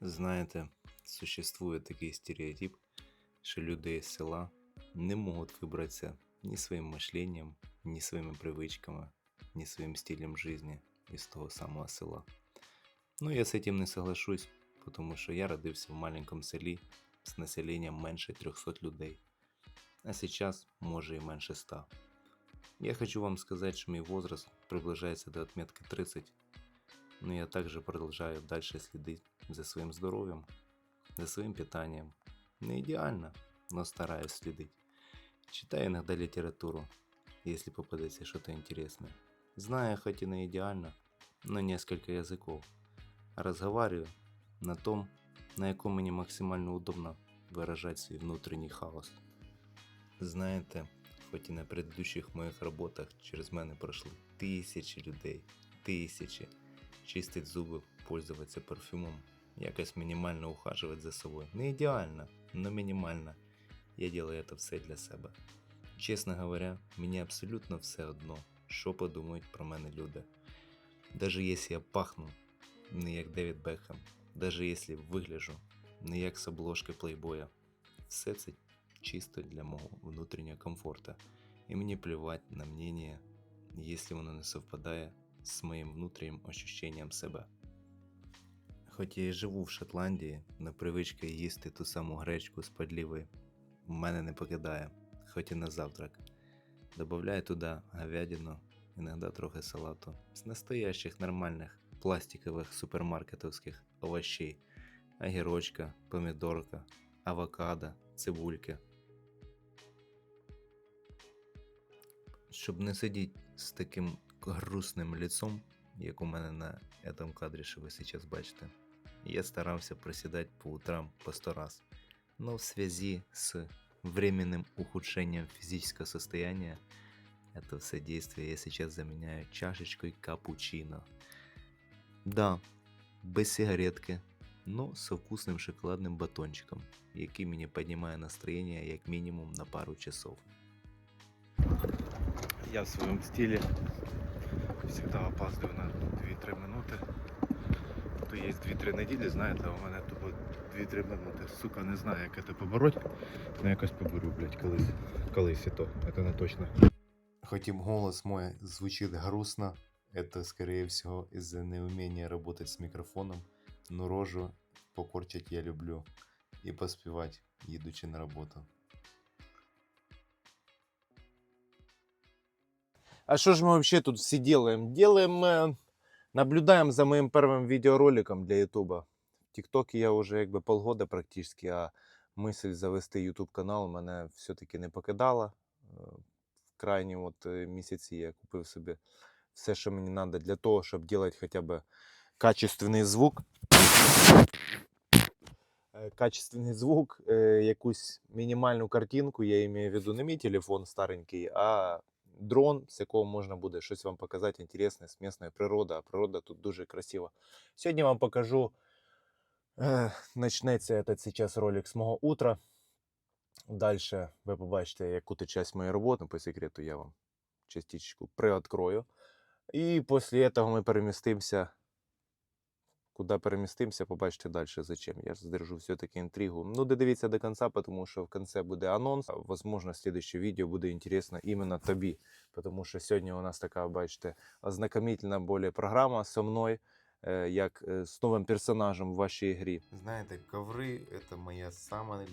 Знаєте, существує такий стереотип, що люди з села не можуть вибратися ні своїм мишленням, ні своїми привичками, ні своїм стилем життя із того самого села. Ну, я з этим не соглашусь, тому що я родився в маленькому селі з населенням менше 300 людей, а сейчас може і менше 100. Я хочу вам сказать, что мой возраст приближается до отметки 30, но я также продолжаю дальше следить за своим здоровьем, за своим питанием. Не идеально, но стараюсь следить. Читаю иногда литературу, если попадется что-то интересное. Знаю, хоть и не идеально, но несколько языков. Разговариваю на том, на яком мені максимально удобно выражать свой внутренний хаос. Знаєте, хоч і на предыдущих моїх роботах через мене пройшли тисячі людей, тисячі. Чистить зуби, пользуватися парфюмом, якось мінімально ухаживать за собою. Не ідеально, но мінімально. Я делаю это все для себе. Чесно говоря, мені абсолютно все одно, що подумають про мене люди. Даже якщо я пахну не як Девід Бекхем, даже якщо вигляжу не як з обложки плейбоя, все це чисто для мого внутрішнього комфорту. І мені плювати на мнение, якщо воно не совпадає з моїм внутрішнім ощущенням себе. Хоч я і живу в Шотландії, но привичка їсти ту саму гречку з подлівою в мене не покидає, хоч і на завтрак. Добавляю туди говядину, іноді трохи салату, з настоящих нормальних пластикових супермаркетовських овощей, огірочка, помідорка, авокадо, цибульки. Щоб не сидіти з таким грустним лицом, як у мене на этом кадрі, що ви зараз бачите, я старався присідати по утрам по 100 раз. Но в связи с временным ухудшением физического состояния, это все действие я сейчас заменяю чашечкой капучино. Да, без сигаретки, но со вкусным шоколадным батончиком, який мені піднімає настроєння як мінімум на пару часов. Я в своем стиле всегда опаздываю на 2-3 минути. То є 2-3 неділі, знаєте, а у мене тупо 2-3 минути. Сука, не знаю, як це побороть. Ну якось поборю, блядь, колись. Колись і то, це не точно. Хоть и голос мой звучит грустно, это скорее всего из-за неумения работать с микрофоном, но рожу покорчить я люблю и поспевать, едучи на работу. А что же мы вообще тут все делаем? Делаем, э, наблюдаем за моим первым видеороликом для Ютуба. В ТикТоке я уже якби полгода практически, а мысль завести Ютуб канал мене все-таки не покидала. Е, В крайні от е, місяці я купив собі все, що мені треба для того, щоб робити хоча б качественний звук. Е, Качественний звук, якусь мінімальну картинку, я маю в виду не мій телефон старенький, а дрон, з якого можна буде щось вам показати інтересне з місної природи, а природа тут дуже красива. Сьогодні вам покажу, почнеться этот зараз ролик з мого утра. Далі ви побачите яку-то часть моєї роботи, по секрету я вам частичку приоткрою. І після цього ми перемістимося. Куди перемістимося, побачите далі зачем. Я здержу все-таки інтригу. Ну, додивіться до кінця, тому що в кінці буде анонс. Возможно, слідуще відео буде інтересно іменно тобі. Тому що сьогодні у нас така, бачите, ознакомительна более програма со мною, е, як з новим персонажем в вашій грі. Знаєте, коври это моя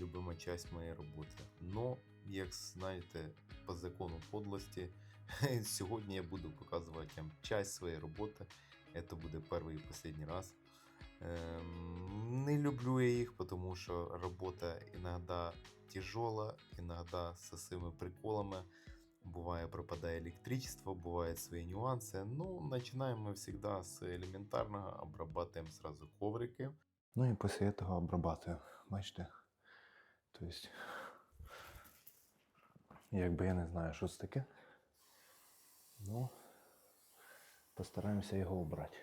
любима часть моєї роботи. Но, як знаєте, по закону подлості, сьогодні я буду показувати вам часть своєї роботи. Это буде перший і останній раз. Ем, Не люблю я їх, тому що робота іноді тяжела, іноді з цими приколами. Буває пропадає електричество, бувають свої нюанси. Ну, починаємо завжди з елементарного, обрабатуємо сразу коврики. Ну і після цього обрабатую. Бачите? Тобто, якби я не знаю, що це таке. Ну, постараємося його обрати.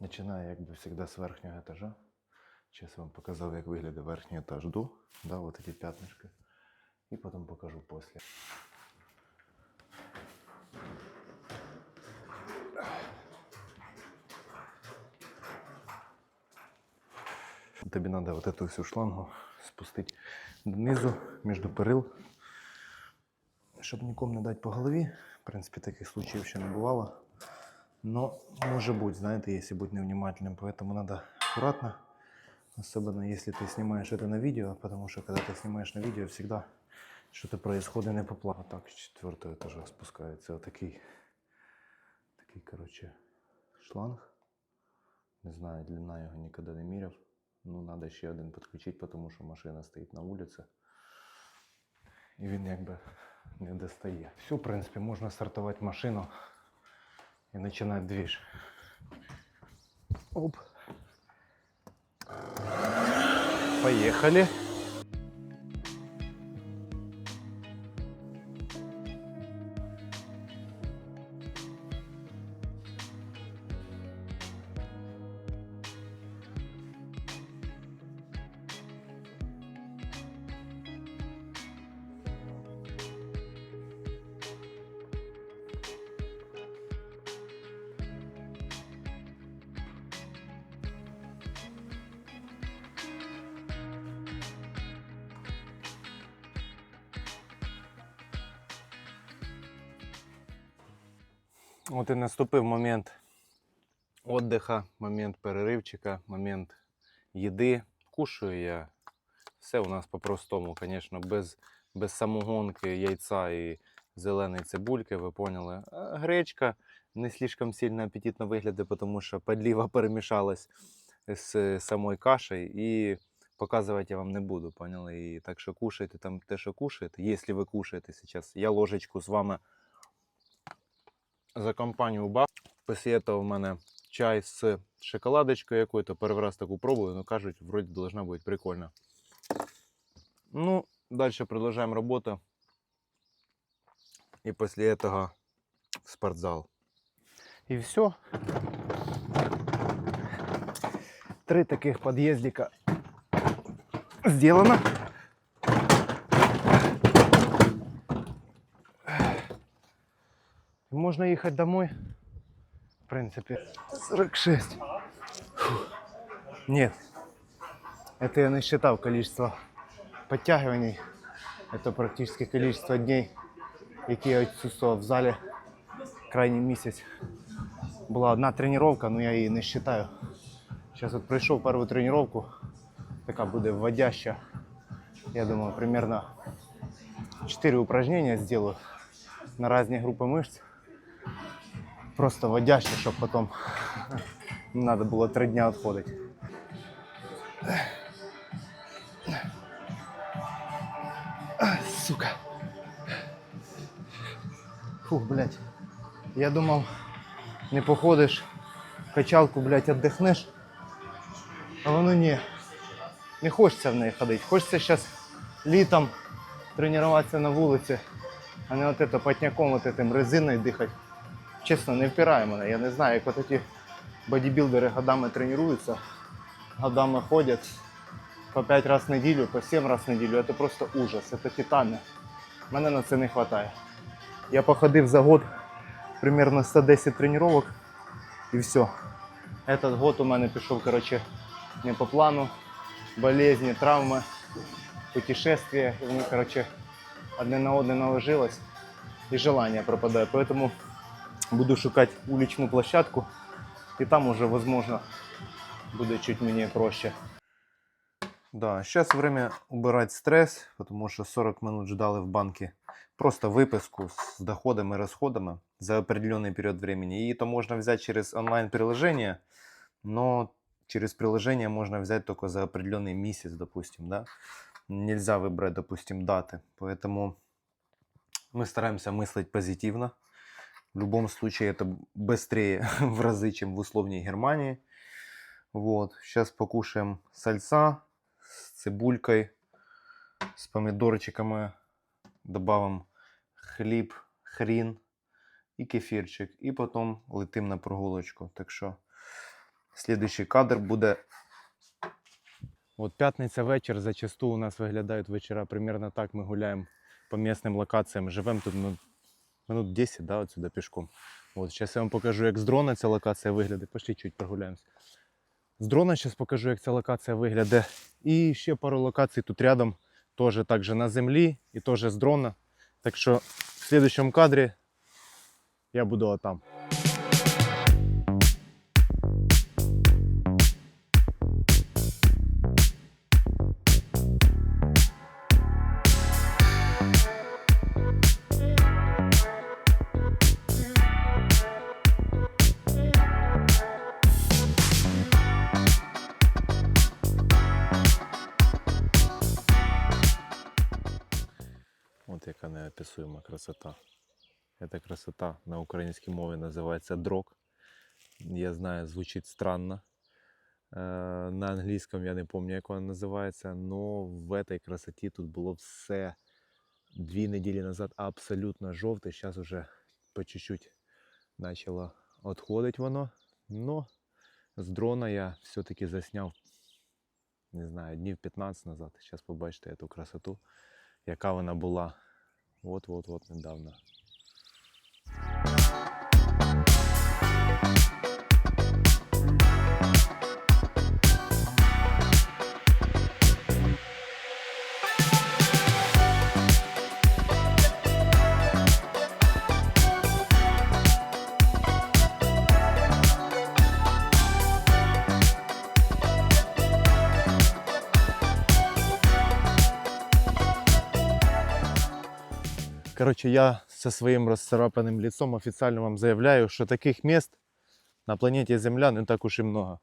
Починаю, як би завжди, з верхнього етажа. Зараз вам показав, як виглядає верхній етаж до, да, вот эти п'ятнишки. І потім покажу після. тобі треба вот эту всю шлангу спустити донизу, між перил, щоб нікому не дати по голові. В принципі, таких случаїв ще не бувало. Но може бути, знаєте, якщо бути невнимательным, поэтому надо аккуратно. Особенно если ты снимаешь это на видео, потому что когда ты снимаешь на видео, всегда что-то происходит не по плану. Так, с четвертого этажа спускается вот такой, такий, короче, шланг. Не знаю, длина його ніколи не міряв. Ну, треба ще один підключити, тому що машина стоїть на вулиці. І він якби не достає. Все, в принципі, можна стартувати машину І начинать движ. Оп. Поехали. От і наступив момент віддиха, момент переривчика, момент їди. Кушаю я. Все у нас по-простому, звісно, без, без самогонки, яйця і зеленої цибульки, ви поняли. Гречка не слишком сильно апетитно виглядає, тому що подліва перемішалась з самою кашею і показувати я вам не буду, поняли? І так що кушайте там те, що кушаєте. Якщо ви кушаєте зараз, я ложечку з вами за компанію бах. Після этого в мене чай з шоколадочкою якою-то. Перший раз таку пробую, но кажуть, вроде должна бути прикольно. Ну, дальше продолжаем работу. И после этого в спортзал. И все. Три таких подъездика сделано. Можно ехать домой. В принципе, 46. Фух. Нет. Это я насчитал количество подтягиваний. Это практически количество дней, які я відсутствував в залі крайній місяць. Була одна тренування, але я її не вважаю. Зараз от пройшов першу тренування, така буде вводяща. Я думаю, примерно 4 упражнения сделаю на разные группы мышц. Просто вводяще, щоб потім треба було 3 дня відходити. Сука. Фух, блядь. Я думав, не походиш, качалку, блядь, віддихнеш. А воно ні. Не хочеться в неї ходити. Хочеться зараз літом тренуватися на вулиці, а не от это потняком, от этим резиною дихати. Чесно, не впирає мене. Я не знаю, як от ті бодібілдери годами тренуються, годами ходять по 5 разів в неділю, по 7 разів в неділю. Це просто ужас, це титани. Мене на це не вистачає. Я походив за год примерно 110 тренувань і все. Этот год у мене пішов, короче, не по плану. Болезни, травми, путешествия. І воно, короче, одне на одне наложилось. І желание пропадає. Поэтому буду шукати уличну площадку. І там уже, возможно, буде чуть мені проще. Да, сейчас время убирать стресс, потому что 40 минут ждали в банке просто выписку с доходами и расходами за определенный период времени. И это можно взять через онлайн-приложение, но через приложение можно взять только за определенный месяц, допустим, да. Нельзя выбрать, допустим, даты. Поэтому мы стараемся мыслить позитивно. В любом случае это быстрее в разы, чем в условней Германии. Вот. Сейчас покушаем сальца с цибулькой, с помидорчиками. Добавим хліб, хрін і кефірчик. І потім летим на прогулочку. Так що слідуючий кадр буде. От п'ятниця вечір зачасту у нас виглядають вечора примерно так. Ми гуляємо по місцевим локаціям. Живемо тут ну, минут 10, да, отсюда пішком. От, зараз я вам покажу, як з дрона ця локація виглядає. Пошли чуть прогуляємось. З дрона зараз покажу, як ця локація виглядає. І ще пару локацій тут рядом, теж також на землі і теж з дрона. Так що в слідчому кадрі я буду отам. Неописуема красота. Эта красота на українській мові називається дрог. Я знаю, звучить странно. Е, На англійському я не пам'ятаю, як вона називається, але в этой красоті тут було все дві неділі назад абсолютно жовте. Зараз вже по чуть-чуть почало відходити воно. Но з дрона я все-таки засняв, не знаю, днів 15 назад. Зараз побачите цю красоту, яка вона була от-от-от недавно. Короче, я со своим расцарапанным лицом официально вам заявляю, що таких мест на планеті Земля не так уж і много.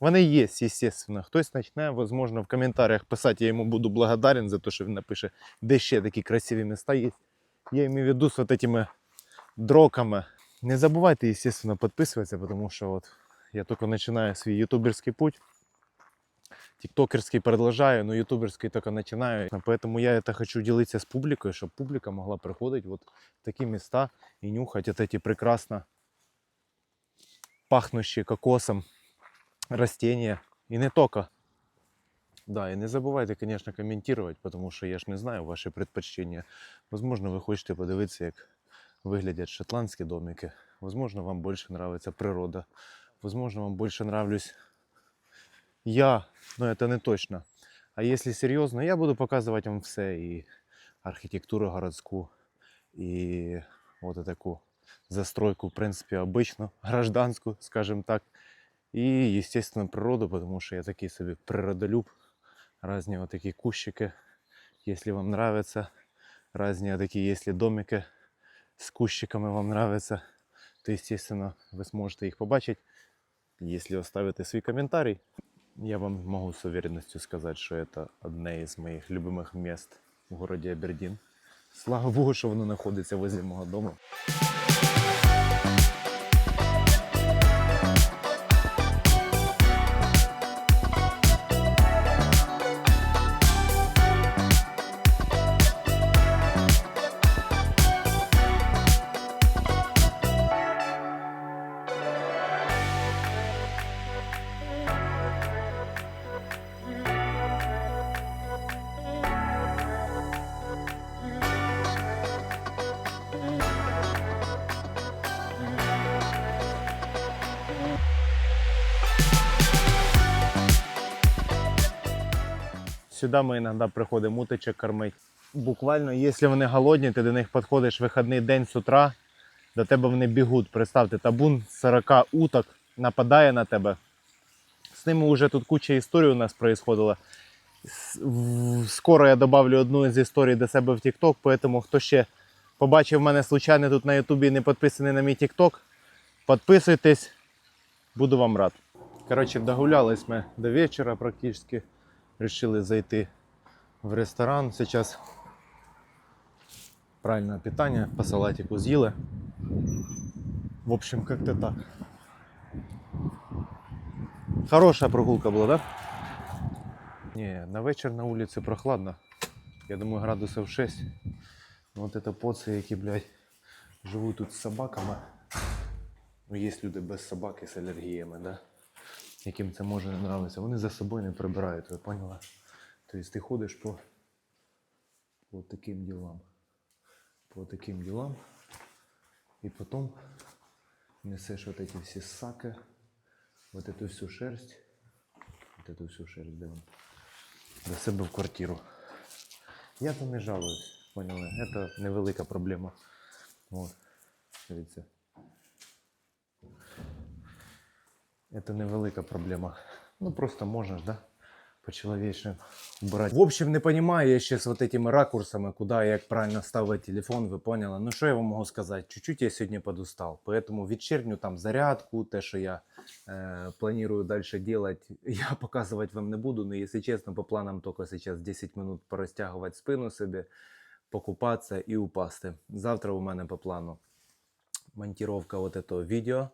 Вони є, естественно. Хтось почне, возможно, в коментарях писати, я йому буду благодарен за те, що він напише, де ще такі красиві міста є. Я маю в виду з этими дроками. Не забувайте, естественно, підписуватися, тому що от я тільки починаю свій ютуберський путь Тиктокерский продолжаю, но ютуберский только начинаю. Поэтому я это хочу делиться с публикой, чтобы публика могла приходить вот в такие места и нюхать вот эти прекрасно пахнущие кокосом растения. И не только. Да, и не забывайте, конечно, комментировать, потому что я ж не знаю ваши предпочтения. Возможно, вы хотите подивитися, як виглядять шотландські домики. Возможно, вам больше нравится природа. Возможно, вам больше нравлюсь я, но это не точно. А если серьезно, я буду показывать вам все и архитектуру городскую, и вот таку застройку, в принципе, обычную, гражданскую, скажем так. И, естественно, природу, потому что я такий собі природолюб. Разные вот такие кущики, если вам нравятся. Разные вот такие, если домики с кущиками вам нравятся, то, естественно, вы сможете их побачить, если оставите свой комментарий. Я вам могу с уверенностью сказать, что это одне из моих любимых мест в городе Абердин. Слава Богу, що воно знаходиться возле мого дому. Сюди ми іноді приходимо уточок кормити. Буквально, якщо вони голодні, ти до них підходиш вихідний день з утра, до тебе вони бігуть. Представте, табун 40 уток нападає на тебе. З ними вже тут куча історій у нас происходила. Скоро я добавлю одну із історій до себе в TikTok, тому хто ще побачив мене случайно тут на Ютубі і не підписаний на мій TikTok, підписуйтесь, буду вам рад. Коротше, догулялись ми до вечора практично Решили зайти в ресторан. Сейчас правильное питание, по салатику съели. В общем, как-то так. Хорошая прогулка была, да? Не, на вечер на улице прохладно. Я думаю, градусов 6. Ну, Вот это поцы, які, блядь, живуть тут з собаками. Ну, є люди без собаки з алергіями, да? яким це може не нравитися. Вони за собою не прибирають, ви поняли? Тобто ти ходиш по, по таким ділам. По таким ділам. І потім несеш от эти всі саки, вот эту всю шерсть, вот эту всю шерсть, да, до себе в квартиру. Я то не жалуюсь, поняли? Це невелика проблема. От, дивіться. Это невелика проблема. Ну, просто можна ж, да? По-человечному убрать. В общем, не понимаю я ще з вот этими ракурсами, куда и як правильно ставить телефон, ви поняли? Ну, що я вам можу сказати? Чуть-чуть я сьогодні подустал. Поэтому вечерню там зарядку, те, що я э, планирую дальше делать, я показывать вам не буду. Но, если честно, по планам только сейчас 10 минут порозтягувати спину собі, покупатися і упасти. Завтра у мене по плану монтировка вот этого відео.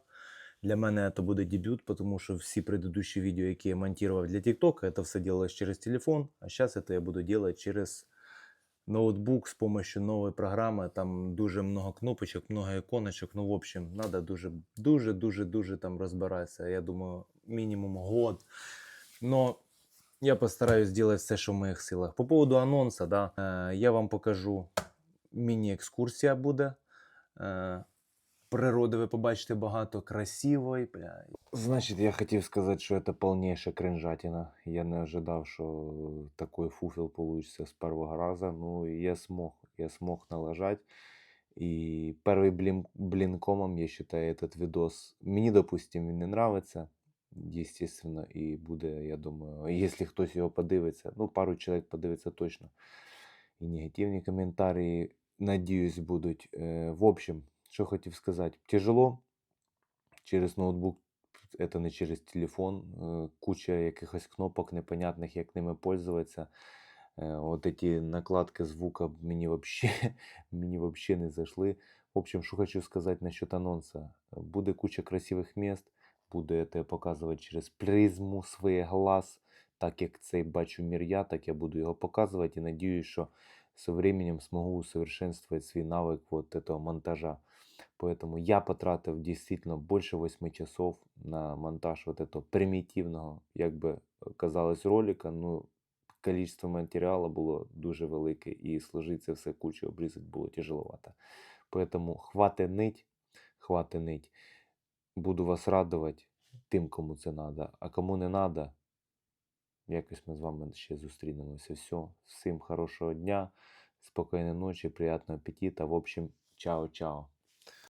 Для мене це буде дебют, тому що всі предыдущі відео, які я монтував для TikTok, це все делалось через телефон, а зараз це я буду делать через ноутбук з помощью нової програми. Там дуже много кнопочок, много іконочок. Ну, в общем, надо дуже, дуже, дуже, дуже там розбиратися. Я думаю, мінімум год. Но я постараюсь сделать все, що в моїх силах. По поводу анонса, да, е, я вам покажу міні-екскурсія буде. Природи ви побачите багато красивої. Бля. Значить, я хотів сказати, що це повніша кринжатина. Я не ожидав, що такий фуфел получится з першого разу. Ну, я смог, я смог налажать. І перший блін, блінкомом, я считаю, этот видос. Мені, допустим, він не нравиться. Естественно, і буде, я думаю, якщо хтось його подивиться, ну, пару чоловік подивиться точно. І негативні коментарі, надіюсь, будуть. Е, В общем, що хотів сказати, тяжело через ноутбук, це не через телефон, е, куча якихось кнопок непонятних, як ними пользуватися. Е, От эти накладки звука мені вообще, мені вообще не зайшли. В общем, що хочу сказати насчет анонса. Буде куча красивих міст, буду я тебе показувати через призму своїх глаз. Так як цей бачу мір я, так я буду його показувати і надіюсь, що со временем смогу усовершенствовать свой навык вот этого монтажа. Поэтому я потратив действительно больше 8 часов на монтаж вот этого примітивного, як би казалось, ролика. Ну, количество матеріалу було дуже велике і сложити це все кучу обрізати було тяжеловато. Поэтому хвати нить, хвати нить. Буду вас радувати тим, кому це надо. А кому не надо, якось ми з вами ще зустрінемося. Все. Всім хорошого дня, спокійної ночі, приятного аппетита. В общем, чао-чао.